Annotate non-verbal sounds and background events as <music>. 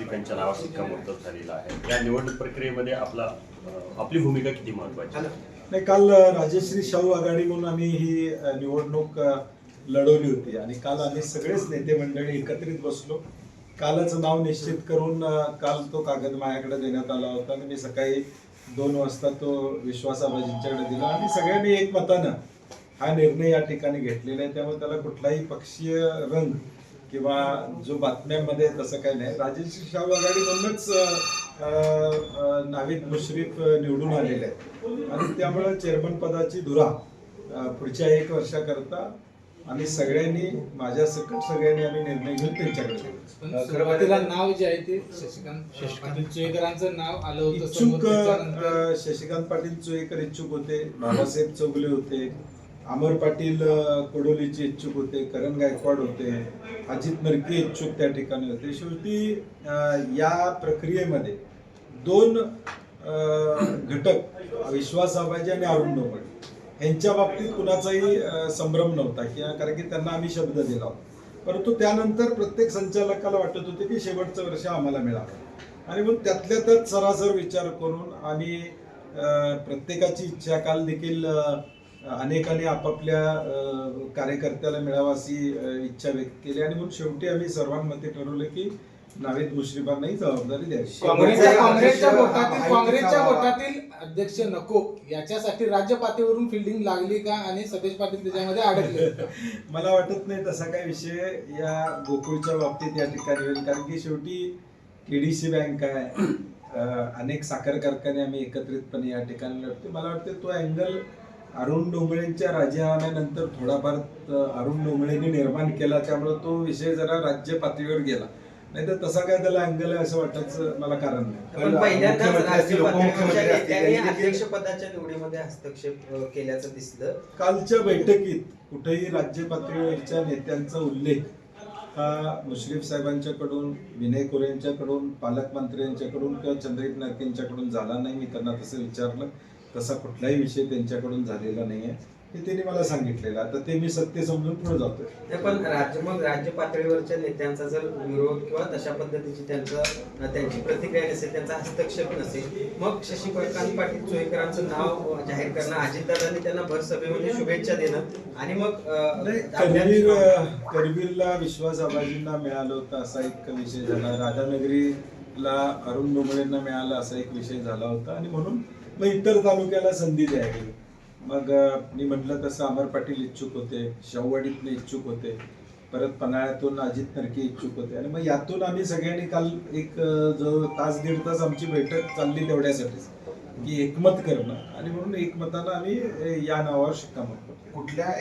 मुश्रीफ नावावर शिक्कामोर्तब झालेला आहे. या निवडणूक प्रक्रियेमध्ये आपला आपली भूमिका किती महत्वाची नाही काल राजश्री शाहू आघाडी म्हणून आम्ही ही निवडणूक लढवली होती. आणि काल आम्ही सगळेच नेते मंडळी एकत्रित बसलो. कालच नाव निश्चित करून काल तो कागद माझ्याकडे देण्यात आला होता. आणि मी सकाळी दोन वाजता तो विश्वासाबाजींच्याकडे दिला. आणि सगळ्यांनी एकमतानं हा निर्णय या ठिकाणी घेतलेला आहे. त्यामुळे त्याला कुठलाही पक्षीय रंग किंवा जो बातम्यांमध्ये तसं काही नाही. राजश्री शाहू आघाडी म्हणूनच नावीद मुश्रीफ निवडून आलेले आहेत. आणि त्यामुळं चेअरमन पदाची धुरा पुढच्या एक वर्षाकरता आम्ही सगळ्यांनी माझ्या सकट सगळ्यांनी आम्ही निर्णय घेऊन त्यांच्याकडे सुरुवातीला नाव जे आहे ते शशिकांत पाटील. चोयकरांचं नाव आलं होतं इच्छुक शशिकांत पाटील चोईकर इच्छुक होते. बाबासाहेब चौगले होते. अमर पाटील कोडोलीचे इच्छुक होते करण गायकवाड होते अजित नरके इच्छुक त्या ठिकाणी होते. शेवटी या प्रक्रियेमध्ये दोन घटक विश्वास आबाजी आणि अरुण डोंगरे यांच्या बाबतीत कुणाचाही संभ्रम नव्हता किंवा कारण की त्यांना आम्ही शब्द दिला होता. परंतु त्यानंतर प्रत्येक संचालकाला वाटत होते की शेवटचं वर्ष आम्हाला मिळावं. आणि मग त्यातल्या त्यात सरासर विचार करून आम्ही प्रत्येकाची इच्छा काल देखील अनेकांनी आपापल्या कार्यकर्त्याला मिळावा अशी इच्छा व्यक्त केली आणि म्हणून शेवटी आम्ही सर्वांमध्ये ठरवलं की नावेद मुश्रीफांनाही जबाबदारी काँग्रेसच्या काँग्रेसच्या अध्यक्ष काँग्रेसच्या नको. याच्यासाठी राज्य पातळीवरून फिल्डिंग लागली का आणि सतेज पाटील त्याच्यामध्ये अडकले? <laughs> मला वाटत नाही तसा काही विषय या गोकुळच्या बाबतीत या ठिकाणी होईल. कारण की शेवटी केडीसी बँक आहे. अनेक साखर कारखाने आम्ही एकत्रितपणे या ठिकाणी लढतो मला वाटतं तो अँगल अरुण डोंगळेंच्या राजीनाम्यानंतर थोडाफार अरुण डोंगळेंनी निर्माण केला त्यामुळे तो विषय जरा राज्य पातळीवर गेला. नाही तर तसा काय त्याला अँगल आहे असं वाटायचं मला कारण नाही. अध्यक्षपदाच्या निवडीमध्ये हस्तक्षेप केल्याचं दिसलं. कालच्या बैठकीत कुठेही राज्य पातळीवरच्या नेत्यांचा उल्लेख हा मुश्रीफ साहेबांच्याकडून विनय कोरे यांच्याकडून पालकमंत्री यांच्याकडून किंवा चंद्रजित नाईक यांच्याकडून झाला नाही मी त्यांना तसं विचारलं. तसा कुठलाही विषय त्यांच्याकडून झालेला नाही आहे हे त्यांनी मला सांगितलेलं. आता ते मी सत्य समजून पुढे जातोय. पण राज्य मग राज्य पातळीवरच्या नेत्यांचा जर विरोध किंवा तशा पद्धतीची त्यांचं त्यांची प्रतिक्रिया नसेल त्यांचा हस्तक्षेप नसेल मग शशिकांत पाटील चोईकरांचं नाव जाहीर करणं अजितदादांनी त्यांना भर सभेमध्ये शुभेच्छा देणं आणि मग करवीर अं, करवीरला विश्वास आबाजींना मिळालं होतं असा एक विषय झाला. राधानगरीला अरुण डोंगळेंना मिळाला असा एक विषय झाला होता. आणि म्हणून मग इतर तालुक्याला संधी द्यावी. मग मी म्हटलं तसं अमर पाटील इच्छुक होते शाहूवाडीतले इच्छुक होते परत पन्हाळ्यातून अजित नरके इच्छुक होते. आणि मग यातून आम्ही सगळ्यांनी काल एक जो तास दीड तास आमची बैठक चालली तेवढ्यासाठीच की एकमत करणं. आणि म्हणून एकमतानं आम्ही या नावावर शिक्कामोर्तब केलं. कुठल्या